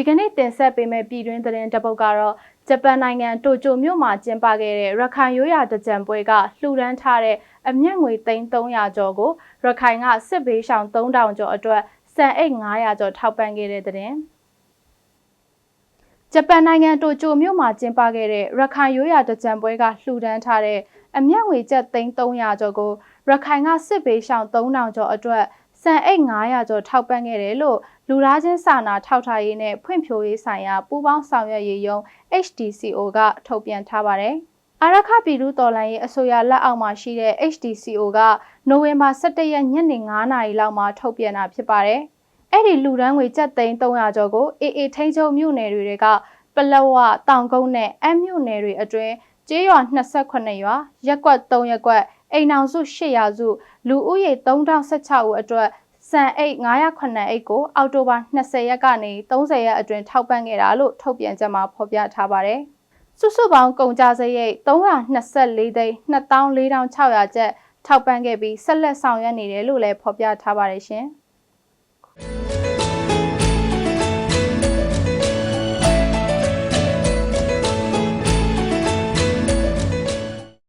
ဒီကနေ့တင်ဆက်ပေးမယ့်ပြည်တွင်းသတင်းတစ်ပုဒ်ကတော့ဂျပန်နိုင်ငံတိုကျိုမြို့မှာကျင်းပခဲ့တဲ့ရခိုင်ရိုးရာတကြံပွဲကလှူဒန်းထားတဲ့အမျက်ငွေ300ကျော်ကိုရခိုင်ကစစ်ဘေးရှောင်3000ကျော်အတွက်စံအိတ်900ကျော်ထောက်ပံ့ခဲ့တဲ့တဲ့ဂျပန်နိုင်ငံတိုကျိုမြို့မှာကျင်းပခဲ့တဲ့ရခိုင်ရိုးရာတကြံပွဲကလှူဒန်းထားတဲ့အမျက်ငွေကျပ်300ကျော်ကိုရခိုင်ကစစ်ဘေးရှောင်3000ကျော်အတွက် စံအိတ်900ကျော်ထောက်ပံ့ခဲ့တယ်လို့လူသားချင်းစာနာထောက်ထားရေးနဲ့ဖွံ့ဖြိုးရေးဆိုင်ရာပူးပေါင်းဆောင်ရွက်ရေးယုံ HDCO ကထုတ်ပြန်ထားပါတယ်။အာရခပြည်သူတော်လှန်ရေးအစိုးရလက်အောက်မှာရှိတဲ့ HDCO ကနိုဝင်ဘာ17ရက်ညနေ9နာရီလောက်မှာထုတ်ပြန်တာဖြစ်ပါတယ်။အဲ့ဒီလူဒန်းငွေကျပ်သိန်း300ကျော်ကိုအေအေထိန်ချုံမြို့နယ်တွေကပလက်ဝတောင်ကုန်းနဲ့အမြို့နယ်တွေအတွင်းကျေးရွာ28ရွာရက်ကွက်3ရက်ကွက် အိမ်အောင်စု800စုလူဦးရေ3016ဦးအတွက်စံအိတ်909အိတ်ကိုအောက်တိုဘာ20ရက်ကနေ30ရက်အတွင်းထောက်ပံ့ခဲ့တာလို့ထုတ်ပြန်ချက်မှာဖော်ပြထားပါတယ်။စုစုပေါင်းကုန်ကြစရိတ်324သိန်း24,600ကျပ်ထောက်ပံ့ခဲ့ပြီးဆက်လက်ဆောင်ရွက်နေတယ်လို့လည်းဖော်ပြထားပါတယ်ရှင်။